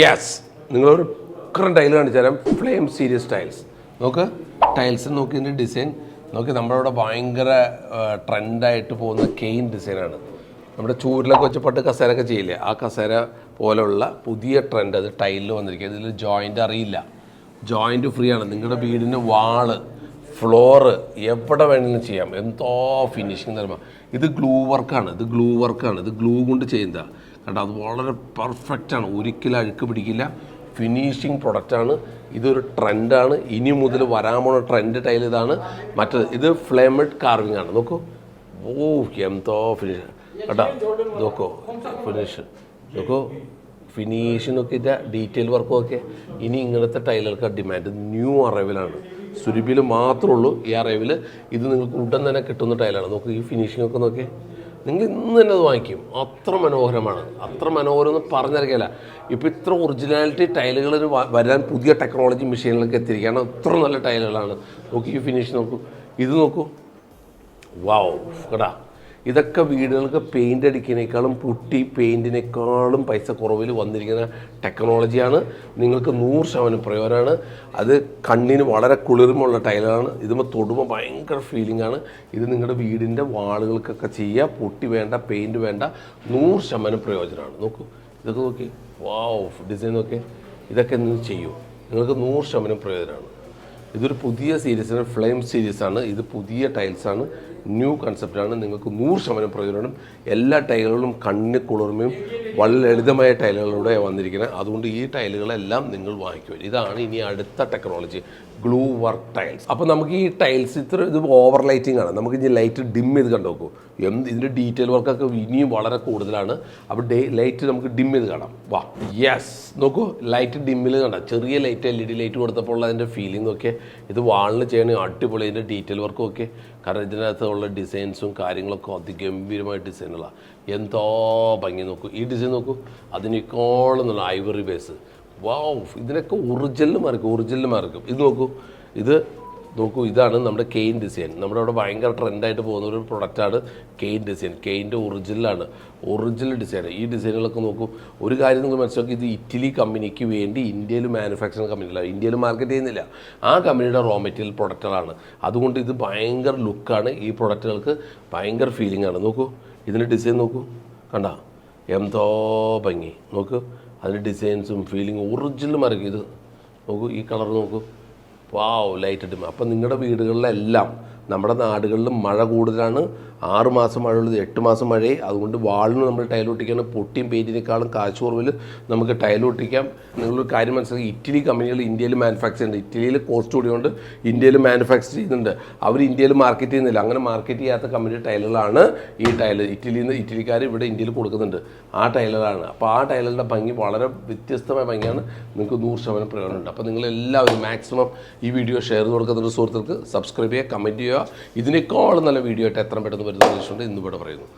Yes നിങ്ങളൊരു ഉക്രൻ tile കാണിച്ചു തരാം. ഫ്ലെയിം സീരിയസ് ടൈൽസ് നോക്ക് ടൈൽസ് നോക്കി ഇതിന്റെ ഡിസൈൻ നോക്കി നമ്മളിവിടെ ഭയങ്കര ട്രെൻഡായിട്ട് പോകുന്ന കെയിൻ ഡിസൈനാണ് നമ്മുടെ ചൂരിലൊക്കെ വെച്ച് പട്ട് കസേരയൊക്കെ ചെയ്യില്ലേ? ആ കസേര പോലെയുള്ള പുതിയ ട്രെൻഡ് അത് ടൈലിൽ വന്നിരിക്കുക ഇതിൽ ജോയിന്റ് അറിയില്ല. ജോയിന്റ് ഫ്രീ ആണ്. നിങ്ങളുടെ വീടിന് വാൾ ഫ്ലോറ് എവിടെ വേണമെങ്കിലും ചെയ്യാം. എന്തോ ഫിനിഷിങ് തരുമ്പോൾ ഇത് ഗ്ലൂ വർക്കാണ് ഇത് ഗ്ലൂ വർക്കാണ് ഇത് ഗ്ലൂ കൊണ്ട് ചെയ്യുന്നതാണ് കണ്ടോ അത് വളരെ പെർഫെക്റ്റാണ് ഒരിക്കലും അഴുക്ക് പിടിക്കില്ല. ഫിനിഷിങ് പ്രൊഡക്റ്റാണ് ഇതൊരു ട്രെൻഡാണ് ഇനി മുതൽ വരാൻ പോണ ട്രെൻഡ് ടൈൽ ഇതാണ്. മറ്റത് ഇത് ഫ്ലേമഡ് കാർവിംഗ് ആണ്. നോക്കൂ. ഓ എന്തോ ഫിനിഷ് കേട്ടോ നോക്കോ. ഫിനിഷ് നോക്കൂ. ഫിനിഷിനൊക്കെ ഇതിന്റെ ഡീറ്റെയിൽ വർക്കും ഒക്കെ. ഇനി ഇങ്ങനത്തെ ടൈലുകൾക്ക് ഡിമാൻഡ് ന്യൂ അറൈവലാണ് സുരഭിയിൽ മാത്രമേ ഉള്ളൂ ഈ അറൈവിൽ ഇത് നിങ്ങൾക്ക് ഉടൻ തന്നെ കിട്ടുന്ന ടൈലാണ് നോക്കൂ ഈ ഫിനിഷിംഗ് ഒക്കെ നോക്കി നിങ്ങൾ ഇന്ന് തന്നെ അത് വാങ്ങിക്കും. അത്ര മനോഹരമാണ്. അത്ര മനോഹരം എന്ന് പറഞ്ഞറിയില്ല ഇപ്പോൾ ഇത്ര ഒറിജിനാലിറ്റി ടൈലുകൾ വരാൻ പുതിയ ടെക്നോളജി മെഷീനിലൊക്കെ എത്തിയിരിക്കുകയാണ്. അത്ര നല്ല ടൈലുകളാണ്. നോക്കി ഈ ഫിനിഷ് നോക്കൂ. ഇത് നോക്കൂ. വാവ് കേട്ടാ? ഇതൊക്കെ വീടുകൾക്ക് പെയിന്റ് അടിക്കുന്നതിനേക്കാളും പുട്ടി പെയിന്റിനേക്കാളും പൈസ കുറവിൽ വന്നിരിക്കുന്ന ടെക്നോളജിയാണ് നിങ്ങൾക്ക് നൂറ് ശതമാനം പ്രയോജനമാണ്. അത് കണ്ണിന് വളരെ കുളിർമുള്ള ടൈലാണ് ഇതുമ്പോൾ തൊടുമ്പോൾ ഭയങ്കര ഫീലിംഗ് ആണ്. ഇത് നിങ്ങളുടെ വീടിന്റെ വാളുകൾക്കൊക്കെ ചെയ്യുക. പുട്ടി വേണ്ട പെയിന്റ് വേണ്ട നൂറ് ശതമാനം പ്രയോജനമാണ്. നോക്കൂ ഇതൊക്കെ നോക്കി. വാവ് ഡിസൈൻ നോക്കി ഇതൊക്കെ നിങ്ങൾ ചെയ്യൂ. നിങ്ങൾക്ക് നൂറ് ശതമാനം പ്രയോജനമാണ്. ഇതൊരു പുതിയ സീരീസ് ആണ് ഫ്ലെയിം സീരീസ് ആണ്. ഇത് പുതിയ ടൈൽസ് ആണ്. ന്യൂ കൺസെപ്റ്റ് ആണ്. നിങ്ങൾക്ക് നൂറ് ശതമാനം പ്രയോജനം എല്ലാ ടൈലുകളും കണ്ണിന് കുളിർമയും വളരെ ലളിതമായ ടൈലുകളിലൂടെ വന്നിരിക്കുന്നത്. അതുകൊണ്ട് ഈ ടൈലുകളെല്ലാം നിങ്ങൾ വാങ്ങിക്കുക ഇതാണ് ഇനി അടുത്ത ടെക്നോളജി ഗ്ലൂ വർക്ക് ടൈൽസ് അപ്പോൾ നമുക്ക് ഈ ടൈൽസ് ഇത്ര ഇത് ഓവർ ലൈറ്റിംഗ് ആണ്. നമുക്ക് ഇനി ലൈറ്റ് ഡിം ചെയ്ത് കണ്ടു നോക്കൂ. എന്ത് ഇതിന്റെ ഡീറ്റെയിൽ വർക്കൊക്കെ ഇനിയും വളരെ കൂടുതലാണ്. അപ്പോൾ ഡേ ലൈറ്റ് നമുക്ക് ഡിം ചെയ്ത് കാണാം. വാ യെസ് നോക്കൂ ലൈറ്റ് ഡിമ്മിൽ കണ്ട ചെറിയ light L E D light കൊടുത്തപ്പോൾ ഉള്ള അതിന്റെ ഫീലിംഗ് ഒക്കെ ഇത് വാളിൽ ചെയ്യണമെങ്കിൽ അടിപൊളി അതിന്റെ ഡീറ്റെയിൽ വർക്കും ഒക്കെ. കാരണം ഇതിനകത്തുള്ള ഡിസൈൻസും കാര്യങ്ങളൊക്കെ അതിഗംഭീരമായ ഡിസൈനുകളാണ് എന്തോ ഭംഗി നോക്കൂ. ഈ ഡിസൈൻ നോക്കൂ. അതിനേക്കാളും നല്ല ഐവറി ബേസ് വാവ് ഇതിനൊക്കെ ഒറിജിനൽ മാർക്ക് ഒറിജിനൽ മാർക്ക് ഇത് നോക്കൂ ഇത് നോക്കൂ ഇതാണ് നമ്മുടെ കെയിൻ ഡിസൈൻ നമ്മുടെ അവിടെ ഭയങ്കര ട്രെൻഡായിട്ട് പോകുന്ന ഒരു പ്രൊഡക്റ്റാണ് കെയിൻ ഡിസൈൻ കെയിന്റെ ഒറിജിനലാണ് ഒറിജിനൽ ഡിസൈൻ ഈ ഡിസൈനുകളൊക്കെ നോക്കൂ ഒരു കാര്യം നിങ്ങൾ മനസ്സിലാക്കി ഇത് ഇറ്റലി കമ്പനിക്ക് വേണ്ടി ഇന്ത്യയിൽ മാനുഫാക്ചറിങ് കമ്പനികളാണ് ഇന്ത്യയിൽ മാർക്കറ്റ് ചെയ്യുന്നില്ല. ആ കമ്പനിയുടെ റോ മെറ്റീരിയൽ പ്രൊഡക്റ്റുകളാണ് അതുകൊണ്ട് ഇത് ഭയങ്കര ലുക്കാണ് ഈ പ്രൊഡക്റ്റുകൾക്ക് ഭയങ്കര ഫീലിംഗ് ആണ്. നോക്കൂ ഇതിന്റെ ഡിസൈൻ നോക്കൂ. കണ്ട? എന്തോ ഭംഗി. നോക്കൂ അതിന്റെ ഡിസൈൻസും ഫീലിംഗ് ഒറിജിനൽ മരക്കും ഇത് നോക്കൂ ഈ കളർ നോക്കൂ. വാവ് ലൈറ്റ് ഇടും. അപ്പം നിങ്ങളുടെ വീടുകളിലെല്ലാം നമ്മുടെ നാടുകളിൽ മഴ കൂടുതലാണ്. ആറ് മാസം ഉള്ളത് എട്ട് മാസം മഴയെ അതുകൊണ്ട് വാളിന് നമ്മൾ ടൈൽ ഒട്ടിക്കാൻ പൊട്ടിയും പെയിന്റിനേക്കാളും കാശ് കുറവിൽ നമുക്ക് ടൈൽ ഒട്ടിക്കാം. നിങ്ങളൊരു കാര്യം മനസ്സിലാക്കി. ഇറ്റലി കമ്പനികൾ ഇന്ത്യയിൽ മാനുഫാക്ചർ ചെയ്യുന്നുണ്ട്. ഇറ്റലിയിൽ കോസ്റ്റ് കൂടിയുണ്ട് ഇന്ത്യയിൽ മാനുഫാക്ചർ ചെയ്യുന്നുണ്ട്. അവർ ഇന്ത്യയിൽ മാർക്കറ്റ് ചെയ്യുന്നില്ല. അങ്ങനെ മാർക്കറ്റ് ചെയ്യാത്ത കമ്പനി ടൈലുകളാണ് ഈ ടൈൽ ഇറ്റലിയിൽ നിന്ന് ഇറ്റലിക്കാർ ഇവിടെ ഇന്ത്യയിൽ കൊടുക്കുന്നുണ്ട്. ആ ടൈലുകളാണ് അപ്പോൾ ആ ടൈലുകളുടെ ഭംഗി വളരെ വ്യത്യസ്തമായ ഭംഗിയാണ്. നിങ്ങൾക്ക് നൂറ് ശതമാനം പ്രയോജനമുണ്ട്. അപ്പോൾ നിങ്ങളെല്ലാവരും മാക്സിമം ഈ വീഡിയോ ഷെയർ ചെയ്ത് കൊടുക്കുന്ന സുഹൃത്തുക്കൾക്ക് സബ്സ്ക്രൈബ് ചെയ്യുക കമന്റ് ചെയ്യുക. ഇതിനേക്കാളും നല്ല വീഡിയോ ആയിട്ട് എത്ര പെട്ടെന്ന് വരുന്ന ഉദ്ദേശമുണ്ട് ഇന്നിവിടെ പറയുന്നു.